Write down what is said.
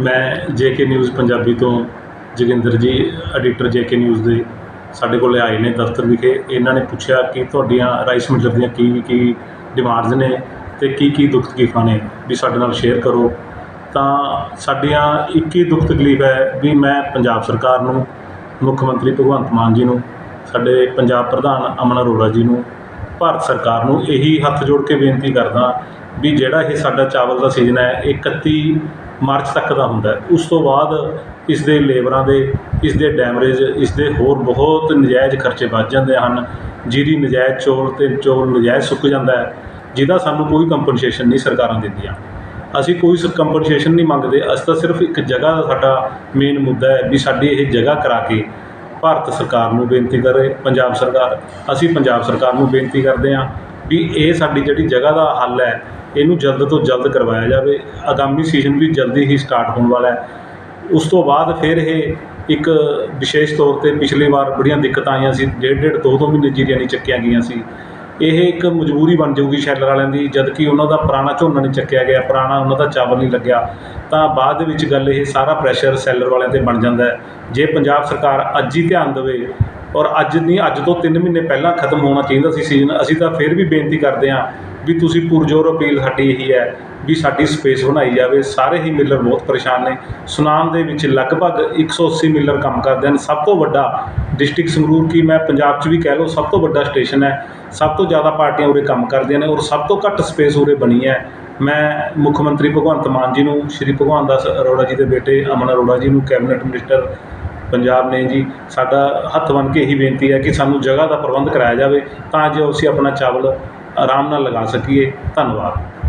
ਮੈਂ JK news Punjabi ਤੋਂ ਜੋਗਿੰਦਰ ਜੀ, ਐਡੀਟਰ ਜੇਕੇ ਨਿਊਜ਼ ਦੇ ਸਾਡੇ ਕੋਲ ਆਏ ਨੇ ਦਫ਼ਤਰ ਵਿਖੇ। ਇਹਨਾਂ ਨੇ ਪੁੱਛਿਆ ਕਿ ਤੁਹਾਡੀਆਂ ਰਾਈਸ ਮਿਲਰ ਦੀਆਂ ਕੀ ਕੀ ਡਿਮਾਂਡਸ ਨੇ ਅਤੇ ਕੀ ਕੀ ਦੁੱਖ ਤਕਲੀਫਾਂ ਨੇ ਵੀ ਸਾਡੇ ਨਾਲ ਸ਼ੇਅਰ ਕਰੋ। ਤਾਂ ਸਾਡੀਆਂ ਇੱਕ ਹੀ ਦੁੱਖ ਤਕਲੀਫ ਹੈ ਵੀ ਮੈਂ ਪੰਜਾਬ ਸਰਕਾਰ ਨੂੰ, ਮੁੱਖ ਮੰਤਰੀ ਭਗਵੰਤ ਮਾਨ ਜੀ ਨੂੰ, ਸਾਡੇ ਪੰਜਾਬ ਪ੍ਰਧਾਨ ਅਮਨ ਅਰੋੜਾ ਜੀ ਨੂੰ ਭਾਰਤ ਸਰਕਾਰ ਨੂੰ ਇਹੀ ਹੱਥ ਜੋੜ ਕੇ ਬੇਨਤੀ ਕਰਦਾ ਵੀ ਜਿਹੜਾ ਇਹ ਸਾਡਾ ਚਾਵਲ ਦਾ ਸੀਜ਼ਨ ਹੈ, ਇਹ 31 ਮਾਰਚ ਤੱਕ ਦਾ ਹੁੰਦਾ ਉਸ ਤੋਂ ਬਾਅਦ ਇਸ ਦੇ ਲੇਬਰਾਂ ਦੇ, ਇਸ ਦੇ ਡੈਮਰੇਜ ਇਸ ਦੇ ਹੋਰ ਬਹੁਤ ਨਜਾਇਜ਼ ਖਰਚੇ ਵੱਧ ਜਾਂਦੇ ਹਨ। ਜਿਹਦੀ ਨਜਾਇਜ਼ ਚੌਲ ਤੇ ਚੌਲ ਨਜਾਇਜ਼ ਸੁੱਕ ਜਾਂਦਾ ਹੈ, ਜਿਹਦਾ ਸਾਨੂੰ ਕੋਈ ਕੰਪਨਸੇਸ਼ਨ ਨਹੀਂ ਸਰਕਾਰਾਂ ਦਿੰਦੀਆਂ। ਅਸੀਂ ਕੋਈ ਕੰਪਨਸੇਸ਼ਨ ਨਹੀਂ ਮੰਗਦੇ। ਅਸੀਂ ਤਾਂ ਸਿਰਫ ਇੱਕ ਜਗ੍ਹਾ ਦਾ ਸਾਡਾ ਮੇਨ ਮੁੱਦਾ ਹੈ ਵੀ ਸਾਡੀ ਇਹ ਜਗ੍ਹਾ ਕਰਾ ਕੇ ਭਾਰਤ ਸਰਕਾਰ ਨੂੰ ਬੇਨਤੀ ਕਰੇ ਪੰਜਾਬ ਸਰਕਾਰ, ਅਸੀਂ ਪੰਜਾਬ ਸਰਕਾਰ ਨੂੰ ਬੇਨਤੀ ਕਰਦੇ ਹਾਂ ਵੀ ਇਹ ਸਾਡੀ ਜਿਹੜੀ ਜਗ੍ਹਾ ਦਾ ਹੱਲ ਹੈ, ਇਹਨੂੰ ਜਲਦ ਤੋਂ ਜਲਦ ਕਰਵਾਇਆ ਜਾਵੇ, ਆਗਾਮੀ ਸੀਜ਼ਨ ਵੀ ਜਲਦੀ ਹੀ ਸਟਾਰਟ ਹੋਣ ਵਾਲਾ ਹੈ। ਉਸ ਤੋਂ ਬਾਅਦ ਫਿਰ ਇਹ ਇੱਕ ਵਿਸ਼ੇਸ਼ ਤੌਰ ਤੇ ਪਿਛਲੀ ਵਾਰ ਬੜੀਆਂ ਦਿੱਕਤਾਂ ਆਈਆਂ ਸੀ ਡੇਢ ਡੇਢ ਦੋ ਦੋ ਮਹੀਨੇ ਜੀਰੀਆਂ ਨਹੀਂ ਚੱਕੀਆਂ ਗਈਆਂ ਸੀ। ਇਹ ਇੱਕ ਮਜਬੂਰੀ ਬਣ ਜਾਊਗੀ ਸ਼ੈਲਰ ਵਾਲਿਆਂ ਦੀ, ਜਦ ਕਿ ਉਹਨਾਂ ਦਾ ਪੁਰਾਣਾ ਝੋਨਾ ਨਹੀਂ ਚੱਕਿਆ ਗਿਆ, ਪੁਰਾਣਾ ਉਹਨਾਂ ਦਾ ਚਾਵਲ ਨਹੀਂ ਲੱਗਿਆ। ਤਾਂ ਬਾਅਦ ਦੇ ਵਿੱਚ ਗੱਲ ਇਹ ਸਾਰਾ ਪ੍ਰੈਸ਼ਰ ਸੈਲਰ ਵਾਲਿਆਂ ਤੇ ਬਣ ਜਾਂਦਾ ਹੈ। ਜੇ ਪੰਜਾਬ ਸਰਕਾਰ ਅੱਜ ਹੀ ਧਿਆਨ ਦੇਵੇ ਔਰ ਅੱਜ ਨਹੀਂ, ਅੱਜ ਤੋਂ 3 ਮਹੀਨੇ ਪਹਿਲਾਂ ਖਤਮ ਹੋਣਾ ਚਾਹੀਦਾ ਸੀ ਸੀਜ਼ਨ ਅਸੀਂ ਤਾਂ ਫਿਰ ਵੀ ਬੇਨਤੀ ਕਰਦੇ ਹਾਂ ਵੀ ਤੁਸੀਂ ਪੁਰਜੋਰ ਅਪੀਲ ਸਾਡੀ ਇਹੀ ਹੈ ਵੀ ਸਾਡੀ ਸਪੇਸ ਬਣਾਈ ਜਾਵੇ। ਸਾਰੇ ਹੀ ਮਿਲਰ ਬਹੁਤ ਪਰੇਸ਼ਾਨ ਨੇ। ਸੁਨਾਮ ਦੇ ਵਿੱਚ ਲਗਭਗ 180 ਮਿਲਰ ਕੰਮ ਕਰਦੇ ਹਨ। ਸਭ ਤੋਂ ਵੱਡਾ ਡਿਸਟ੍ਰਿਕਟ ਸੰਗਰੂਰ ਕੀ ਮੈਂ ਪੰਜਾਬ 'ਚ ਵੀ ਕਹਿ ਲਓ, ਸਭ ਤੋਂ ਵੱਡਾ ਸਟੇਸ਼ਨ ਹੈ। ਸਭ ਤੋਂ ਜ਼ਿਆਦਾ ਪਾਰਟੀਆਂ ਉਰੇ ਕੰਮ ਕਰਦੀਆਂ ਨੇ ਔਰ ਸਭ ਤੋਂ ਘੱਟ ਸਪੇਸ ਉਰੇ ਬਣੀ ਹੈ। ਮੈਂ ਮੁੱਖ ਮੰਤਰੀ ਭਗਵੰਤ ਮਾਨ ਜੀ ਨੂੰ, ਸ਼੍ਰੀ ਭਗਵਾਨ ਦਾਸ ਅਰੋੜਾ ਜੀ ਦੇ ਬੇਟੇ ਅਮਨ ਅਰੋੜਾ ਜੀ ਨੂੰ, ਕੈਬਨਿਟ ਮਿਨਿਸਟਰ ਪੰਜਾਬ ਨੇ ਜੀ, ਸਾਡਾ ਹੱਥ ਬੰਨ੍ਹ ਕੇ ਇਹੀ ਬੇਨਤੀ ਹੈ ਕਿ ਸਾਨੂੰ ਜਗ੍ਹਾ ਦਾ ਪ੍ਰਬੰਧ ਕਰਾਇਆ ਜਾਵੇ। ਤਾਂ ਜੋ ਅਸੀਂ ਆਪਣਾ ਚਾਵਲ ਆਰਾਮ ਨਾਲ ਲਗਾ ਸਕੀਏ। ਧੰਨਵਾਦ।